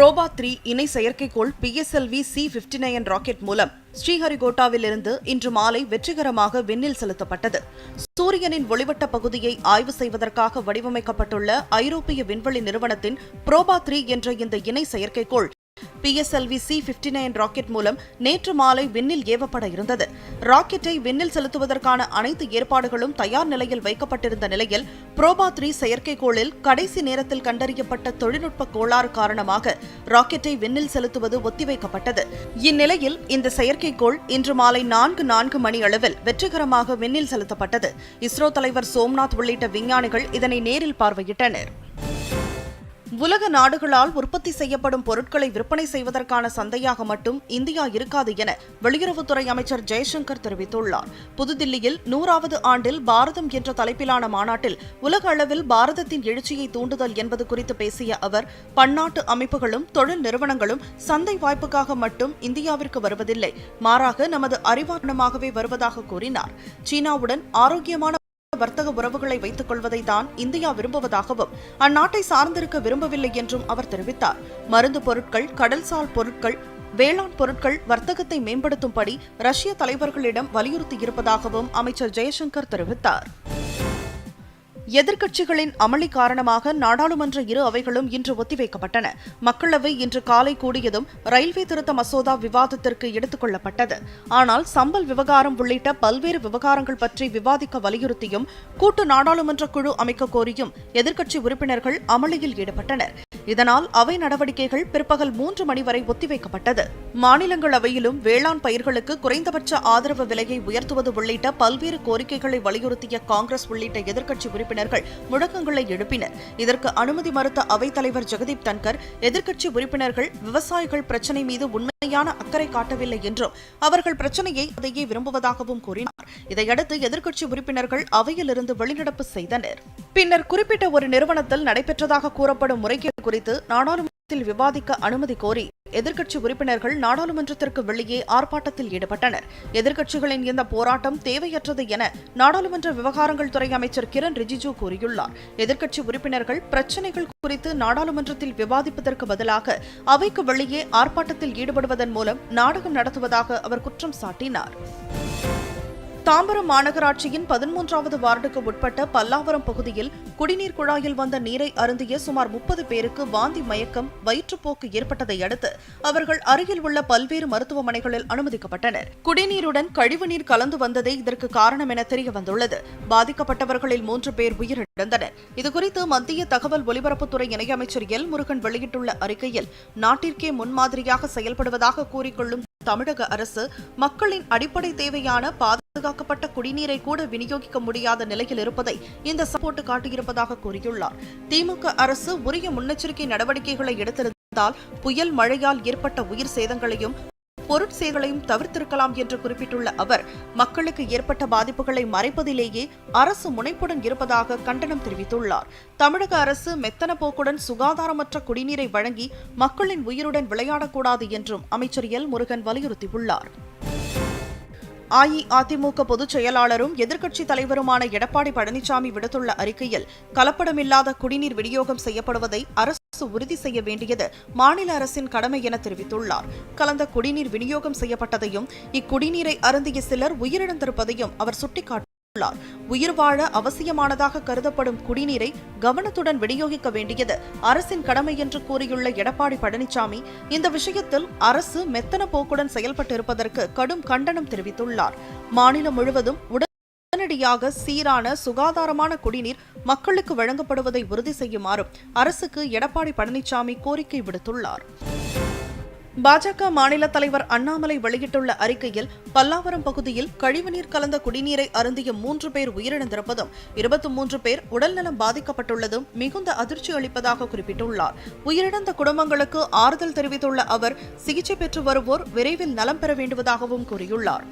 Proba three இணை செயற்கைக்கோள் PSLV C fifty nine rocket மூலம் ஸ்ரீஹரிகோட்டாவிலிருந்து இன்று மாலை வெற்றிகரமாக விண்ணில் செலுத்தப்பட்டது. சூரியனின் ஒளிவட்ட பகுதியை ஆய்வு செய்வதற்காக வடிவமைக்கப்பட்டுள்ள ஐரோப்பிய விண்வெளி நிறுவனத்தின் புரோபா த்ரீ என்ற இந்த இணை செயற்கைக்கோள் PSLV C fifty nine rocket மூலம் நேற்று மாலை விண்ணில் ஏவப்பட இருந்தது. ராக்கெட்டை விண்ணில் செலுத்துவதற்கான அனைத்து ஏற்பாடுகளும் தயார் நிலையில் வைக்கப்பட்டிருந்த நிலையில் புரோபா த்ரீ செயற்கைக்கோளில் கடைசி நேரத்தில் கண்டறியப்பட்ட தொழில்நுட்ப கோளாறு காரணமாக ராக்கெட்டை விண்ணில் செலுத்துவது ஒத்திவைக்கப்பட்டது. இந்நிலையில் இந்த செயற்கைக்கோள் இன்று மாலை நான்கு நான்கு மணி அளவில் வெற்றிகரமாக விண்ணில் செலுத்தப்பட்டது. இஸ்ரோ தலைவர் சோம்நாத் உள்ளிட்ட விஞ்ஞானிகள் இதனை நேரில் பார்வையிட்டனர். உலக நாடுகளால் உற்பத்தி செய்யப்படும் பொருட்களை விற்பனை செய்வதற்கான சந்தையாக மட்டும் இந்தியா இருக்காது என வெளியுறவுத்துறை அமைச்சர் ஜெய்சங்கர் தெரிவித்துள்ளார். புதுதில்லியில் நூறாவது ஆண்டில் பாரதம் என்ற தலைப்பிலான மாநாட்டில் உலக அளவில் பாரதத்தின் எழுச்சியை தூண்டுதல் என்பது குறித்து பேசிய அவர் பன்னாட்டு அமைப்புகளும் தொழில் நிறுவனங்களும் சந்தை வாய்ப்புக்காக மட்டும் இந்தியாவிற்கு வருவதில்லை. மாறாக நமது அறிவாரணமாகவே வருவதாக கூறினார். சீனாவுடன் ஆரோக்கியமான வர்த்தக உறவுகளை வைத்துக் கொள்வதை தான் இந்தியா விரும்புவதாகவும் அந்நாட்டை சார்ந்திருக்க விரும்பவில்லை என்றும் அவர் தெரிவித்தார். மருந்து பொருட்கள் கடல்சால் பொருட்கள் வேளாண் பொருட்கள் வர்த்தகத்தை மேம்படுத்தும்படி ரஷ்ய தலைவர்களிடம் வலியுறுத்தியிருப்பதாகவும் அமைச்சர் ஜெயசங்கர் தெரிவித்தார். எதிர்க்கட்சிகளின் அமளி காரணமாக நாடாளுமன்ற இரு அவைகளும் இன்று ஒத்திவைக்கப்பட்டன. மக்களவை இன்று காலை கூடியதும் ரயில்வே திருத்த மசோதா விவாதத்திற்கு எடுத்துக் கொள்ளப்பட்டது. ஆனால் சம்பல் விவகாரம் உள்ளிட்ட பல்வேறு விவகாரங்கள் பற்றி விவாதிக்க வலியுறுத்தியும் கூட்டு நாடாளுமன்ற குழு அமைக்க கோரியும் எதிர்க்கட்சி உறுப்பினர்கள் அமளியில் ஈடுபட்டனர். இதனால் அவை நடவடிக்கைகள் பிற்பகல் மூன்று மணி வரை ஒத்திவைக்கப்பட்டது. மாநிலங்களவையிலும் வேளாண் பயிர்களுக்கு குறைந்தபட்ச ஆதரவு விலையை உயர்த்துவது உள்ளிட்ட பல்வேறு கோரிக்கைகளை வலியுறுத்திய காங்கிரஸ் உள்ளிட்ட எதிர்க்கட்சி உறுப்பினர்கள் முழக்கங்களை எழுப்பினர். இதற்கு அனுமதி மறுத்த அவைத்தலைவர் ஜெகதீப் தன்கர் எதிர்க்கட்சி உறுப்பினர்கள் விவசாயிகள் பிரச்சினை மீது உண்மையான அக்கறை காட்டவில்லை என்றும் அவர்கள் பிரச்சனையை அதையே விரும்புவதாகவும் கூறினார். இதையடுத்து எதிர்க்கட்சி உறுப்பினர்கள் அவையிலிருந்து வெளிநடப்பு செய்தனர். பின்னர் குறிப்பிட்ட ஒரு நிறுவனத்தில் நடைபெற்றதாக கூறப்படும் முறைகேடு குறித்து நாடாளுமன்றத்தில் விவாதிக்க அனுமதி கோரி எதிர்க்கட்சி உறுப்பினர்கள் நாடாளுமன்றத்திற்கு வெளியே ஆர்ப்பாட்டத்தில் ஈடுபட்டனர். எதிர்க்கட்சிகளின் இந்த போராட்டம் தேவையற்றது என நாடாளுமன்ற விவகாரங்கள் துறை அமைச்சர் கிரண் ரிஜிஜு கூறியுள்ளார். எதிர்க்கட்சி உறுப்பினர்கள் பிரச்சினைகள் குறித்து நாடாளுமன்றத்தில் விவாதிப்பதற்கு பதிலாக அவைக்கு வெளியே ஆர்ப்பாட்டத்தில் ஈடுபடுவதன் மூலம் நாடகம் நடத்துவதாக அவர் குற்றம் சாட்டினார். தாம்பரம் மாநகராட்சியின் பதிமூன்றாவது வார்டுக்கு உட்பட்ட பல்லாவரம் பகுதியில் குடிநீர் குழாயில் வந்த நீரை அருந்திய சுமார் முப்பது பேருக்கு வாந்தி மயக்கம் வயிற்றுப்போக்கு ஏற்பட்டதை அடுத்து அவர்கள் அருகில் உள்ள பல்வேறு மருத்துவமனைகளில் அனுமதிக்கப்பட்டனர். குடிநீருடன் கழிவுநீர் கலந்து வந்ததே இதற்கு காரணம் என தெரிய வந்துள்ளது பாதிக்கப்பட்டவர்களில் மூன்று பேர் உயிரிழந்தனர். இதுகுறித்து மத்திய தகவல் ஒலிபரப்புத்துறை இணையமைச்சர் எல். முருகன் வெளியிட்டுள்ள அறிக்கையில் நாட்டிற்கே முன்மாதிரியாக செயல்படுவதாக கூறிக்கொள்ளும் தமிழக அரசு மக்களின் அடிப்படை தேவையான பாதுகாக்கப்பட்ட குடிநீரை கூட விநியோகிக்க முடியாத நிலையில் இருப்பதை இந்த சப்போர்ட் காட்டியிருப்பதாக கூறியுள்ளார். திமுக அரசு உரிய முன்னெச்சரிக்கை நடவடிக்கைகளை எடுத்திருந்தால் புயல் மழையால் ஏற்பட்ட உயிர் சேதங்களையும் பொருட்சேகளையும் தவிர்த்திருக்கலாம் என்று குறிப்பிட்டுள்ள அவர் மக்களுக்கு ஏற்பட்ட பாதிப்புகளை மறைப்பதிலேயே அரசு முனைப்புடன் இருப்பதாக கண்டனம் தெரிவித்துள்ளார். தமிழக அரசு மெத்தன போக்குடன் சுகாதாரமற்ற குடிநீரை வழங்கி மக்களின் உயிருடன் விளையாடக்கூடாது என்றும் அமைச்சர் எல் முருகன் வலியுறுத்தியுள்ளார். அஇஅதிமுக பொதுச் செயலாளரும் எதிர்க்கட்சித் தலைவருமான எடப்பாடி பழனிசாமி விடுத்துள்ள அறிக்கையில் கலப்படமில்லாத குடிநீர் விநியோகம் செய்யப்படுவதை அரசு உறுதி செய்ய வேண்டியது மாநில அரசின் கடமை என தெரிவித்துள்ளார். கலந்த குடிநீர் விநியோகம் செய்யப்பட்டதையும் இக்குடிநீரை அருந்திய சிலர் உயிரிழந்திருப்பதையும் அவர் சுட்டிக்காட்டினார் உள்ளார். உயிர் வாழ அவசியமானதாக கருதப்படும் குடிநீரை கவனத்துடன் விநியோகிக்க வேண்டியது அரசின் கடமை என்று கூறியுள்ள எடப்பாடி பழனிசாமி இந்த விஷயத்தில் அரசு மெத்தன போக்குடன் செயல்பட்டிருப்பதற்கு கடும் கண்டனம் தெரிவித்துள்ளார். மாநிலம் முழுவதும் உடனடியாக சீரான சுகாதாரமான குடிநீர் மக்களுக்கு வழங்கப்படுவதை உறுதி செய்யுமாறும் அரசுக்கு எடப்பாடி பழனிசாமி கோரிக்கை விடுத்துள்ளார். பாஜக மாநில தலைவர் அண்ணாமலை வெளியிட்டுள்ள அறிக்கையில் பல்லாவரம் பகுதியில் கழிவுநீர் கலந்த குடிநீரை அருந்திய மூன்று பேர் உயிரிழந்திருப்பதும் இருபத்தி மூன்று பேர் உடல்நலம் பாதிக்கப்பட்டுள்ளதும் மிகுந்த அதிர்ச்சி அளிப்பதாக குறிப்பிட்டுள்ளார். உயிரிழந்த குடும்பங்களுக்கு ஆறுதல் தெரிவித்துள்ள அவர் சிகிச்சை பெற்று வருவோர் விரைவில் நலம் பெற வேண்டுவதாகவும் கூறியுள்ளார்.